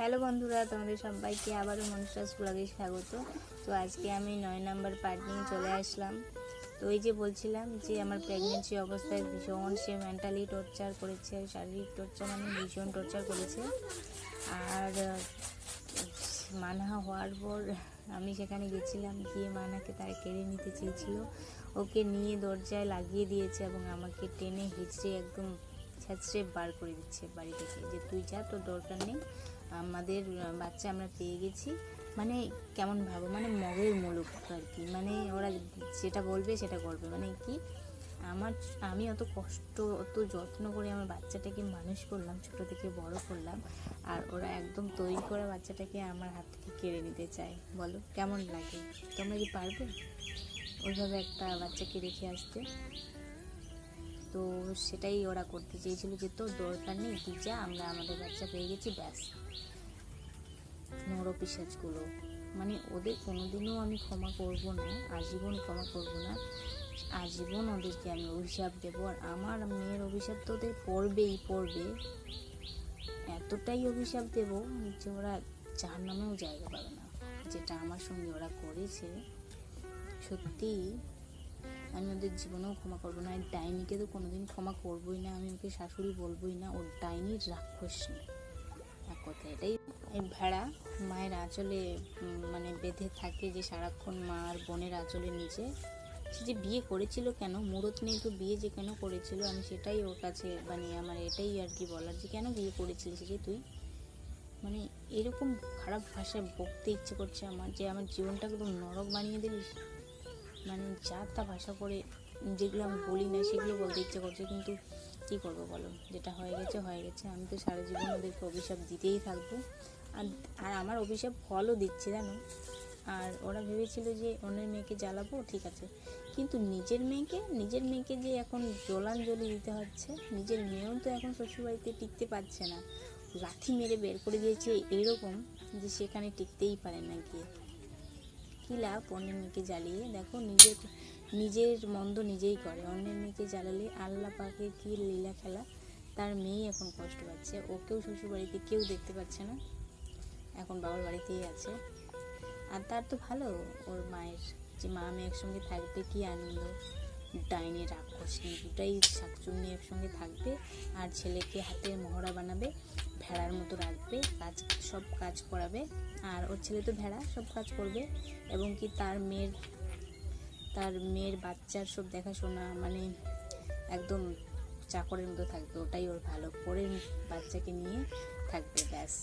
Hello বন্ধুরা, তোমাদের সবাইকে আবারও মনস্টাস ব্লগে স্বাগত। তো আজকে আমি নয় নাম্বার পার্ট নিয়ে চলে আসলাম। তো ওই যে বলছিলাম যে আমার প্রেগনেন্সি অবস্থায় ভীষণ সে মেন্টালি টর্চার করেছে, শারীরিক টর্চার মানে ভীষণ টর্চার করেছে। আর, মানা হওয়ার পর আমি সেখানে গেছিলাম, গিয়ে মানাকে তারা কেড়ে নিতে চেয়েছিল। ওকে নিয়ে দরজায় লাগিয়ে দিয়েছে এবং আমাকে টেনে হিচড়ে একদম ছ্যাঁচড়ে বার করে দিচ্ছে বাড়ি থেকে যে তুই যা, তোর দরকার নেই। আমাদের বাচ্চা আমরা পেয়ে গেছি। মানে কেমন ভাবো মানে মগের মুলুক আর কি। মানে ওরা যেটা বলবে সেটা করবে। মানে কি, আমার, আমি অত কষ্ট, অত যত্ন করে আমার বাচ্চাটাকে মানুষ করলাম, ছোট থেকে বড় করলাম, আর ওরা একদম তৈরি করা বাচ্চাটাকে আমার হাত থেকে কেড়ে নিতে চায়। বলো, কেমন লাগে? তোমরা কি পারবে? ওইভাবে একটা বাচ্চাকে রেখে আসতে? তো সেটাই ওরা করতে চেয়েছিল যে, তোর দরকার নেই, তুই যা, আমরা আমাদের বাচ্চা পেয়ে গেছি, ব্যাস। নর পিসাজগুলো মানে ওদের কোনোদিনও আমি ক্ষমা করব না, আজীবন ক্ষমা করব না। আজীবন ওদেরকে আমি অভিশাপ দেবো। আর আমার মেয়ের অভিশাপ তো ওদের পড়বেই, পড়বে। এতটাই অভিশাপ দেবো যে ওরা যার নামেও জায়গা পাবে না। যেটা আমার সঙ্গে ওরা করেছে সত্যি আমি ওদের জীবনেও ক্ষমা করব না ডাইনিকে তো কোনোদিন ক্ষমা করবোই না, আমি ওকে শাশুড়ি বলবোই না, ওর ডাইনির রাক্ষস নেই এক কথা এটাই। এই ভেড়া মায়ের আঁচলে মানে বেঁধে থাকে যে সারাক্ষণ মা আর বোনের আঁচলের নিচে, সে যে বিয়ে করেছিল কেন? মুরত নেই তো বিয়ে যে কেন করেছিল? আমি সেটাই ওর কাছে মানে আমার এটাই আর কি বলার, যে কেন বিয়ে করেছিলিস যে তুই? মানে এরকম খারাপ ভাষায় বকতে ইচ্ছে করছে আমার, যে আমার জীবনটা একদম নরক বানিয়ে দিলিস। মানে যা তা ভাষা করে যেগুলো আমি বলি না সেগুলো বলতে ইচ্ছে করছে, কিন্তু কী করব বলো? যেটা হয়ে গেছে হয়ে গেছে। আমি তো সারা জীবন ওদেরকে অভিশাপ দিতেই থাকব। আর আর আমার অভিশাপ ফলও দিচ্ছে, জানো? আর ওরা ভেবেছিল যে অন্যের মেয়েকে জ্বালাবো, ঠিক আছে। কিন্তু নিজের মেয়েকে নিজের মেয়েকে যে এখন জলাঞ্জলি দিতে হচ্ছে, নিজের মেয়েও তো এখন শ্বশুরবাড়িতে টিকতে পারছে না। লাথি মেরে বের করে দিয়েছে এরকম যে সেখানে টিকতেই পারে না গিয়ে। কী লাভ অন্যের মেয়েকে জ্বালিয়ে, দেখো নিজের নিজের মন্দ নিজেই করে। অন্যের মেয়েকে জ্বালালে আল্লাহ পাকে কী লীলা খেলা? তার মেয়েই এখন কষ্ট পাচ্ছে। ওকেও শ্বশুরবাড়িতে কেউ দেখতে পাচ্ছে না। এখন বাবার বাড়িতেই আছে। আর তার তো ভালো। ওর মায়ের যে মা মেয়ে একসঙ্গে থাকবে কি আনন্দ? ডাইনে রাক্ষস নিয়ে দুটাই শাকচুন্নি একসঙ্গে থাকবে। আর ছেলেকে হাতে মহড়া বানাবে। মতো রাখবে, কাজ, সব কাজ করাবে। আর ওর ছেলে তো ভেড়া, সব কাজ করবে। এবং কি তার মেয়ের তার মেয়ের বাচ্চার সব দেখাশোনা মানে একদম চাকরের মতো থাকবে। ওটাই ওর ভালো। পরের বাচ্চাকে নিয়ে থাকবে, ব্যাস।